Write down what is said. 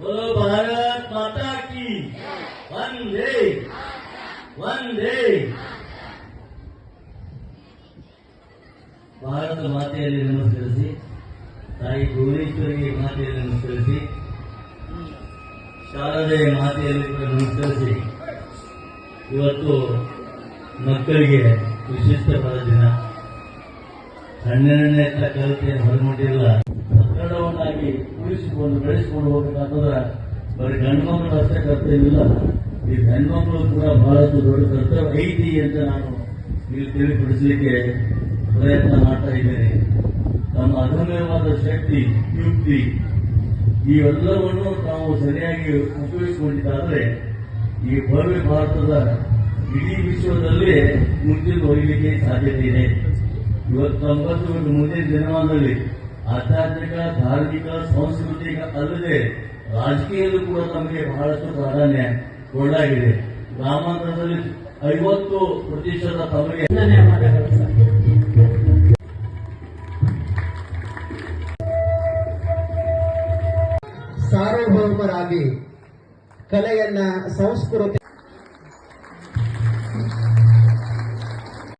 ಭಾರತ ಮಾತಾ ಕಿ. ಒಂದೇ ಒಂದೇ ಭಾರತ ಮಾತೆಯಲ್ಲಿ ನಮಸ್ಕರಿಸಿ, ತಾಯಿ ಭುವನೇಶ್ವರಿಗೆ ಮಾತೆಯಲ್ಲಿ ನಮಸ್ಕರಿಸಿ, ಶಾರದೆಯ ಮಾತೆಯಲ್ಲಿ ಕೂಡ ನಮಸ್ಕರಿಸಿ, ಇವತ್ತು ಮಕ್ಕಳಿಗೆ ವಿಶಿಷ್ಟವಾದ ದಿನ ಹನ್ನೆರಡನೇ ಕಲಿಕೆಯನ್ನು ಹೊರಗೊಂಡಿಲ್ಲ ಪ್ರಕರಣವನ್ನಾಗಿ ಉಳಿಸಿಕೊಂಡು ಬೆಳೆಸಿಕೊಂಡು ಹೋಗಬೇಕಾದ್ರೆ ಬರೀ ಗಂಡು ಮಕ್ಕಳು ಅಷ್ಟೇ ಕರ್ತವ್ಯವಿಲ್ಲ. ಈ ಹೆಣ್ಮಕ್ಳು ಕೂಡ ಬಹಳಷ್ಟು ದೊಡ್ಡ ಕರ್ತವ್ಯ ಐತಿ ಅಂತ ನಾನು ಇಲ್ಲಿ ತಿಳಿಪಡಿಸಲಿಕ್ಕೆ ಪ್ರಯತ್ನ ಮಾಡ್ತಾ ಇದ್ದೇನೆ. ತಮ್ಮ ಅದಮ್ಯವಾದ ಶಕ್ತಿ, ಯುಕ್ತಿ, ಈ ಎಲ್ಲವನ್ನು ನಾವು ಸರಿಯಾಗಿ ಉಪಯೋಗಿಸಿಕೊಂಡಿದ್ದಾದ್ರೆ ಈ ಭವ್ಯ ಭಾರತದ ಇಡೀ ವಿಶ್ವದಲ್ಲೇ ಮುಂದಿನ ಒಯ್ಯಲಿಕ್ಕೆ ಸಾಧ್ಯತೆ ಇದೆ. ಇವತ್ತು ತೊಂಬತ್ತು ಮತ್ತು ಮುಂದಿನ ದಿನಮಾನದಲ್ಲಿ ಆಧ್ಯಾತ್ಮಿಕ ಧಾರ್ಮಿಕ, ಸಾಂಸ್ಕೃತಿಕ ಅಲ್ಲದೆ ರಾಜಕೀಯದಲ್ಲೂ ಕೂಡ ನಮಗೆ ಬಹಳಷ್ಟು ಪ್ರಾಧಾನ್ಯ ಕೊಡಲಾಗಿದೆ. ಗ್ರಾಮಾಂತರದಲ್ಲಿ ಐವತ್ತು ಪ್ರತಿಶತ ತಮಗೆ ಸಾರ್ವಭೌಮರಾಗಿ ಕಲೆಯನ್ನ ಸಂಸ್ಕೃತಿ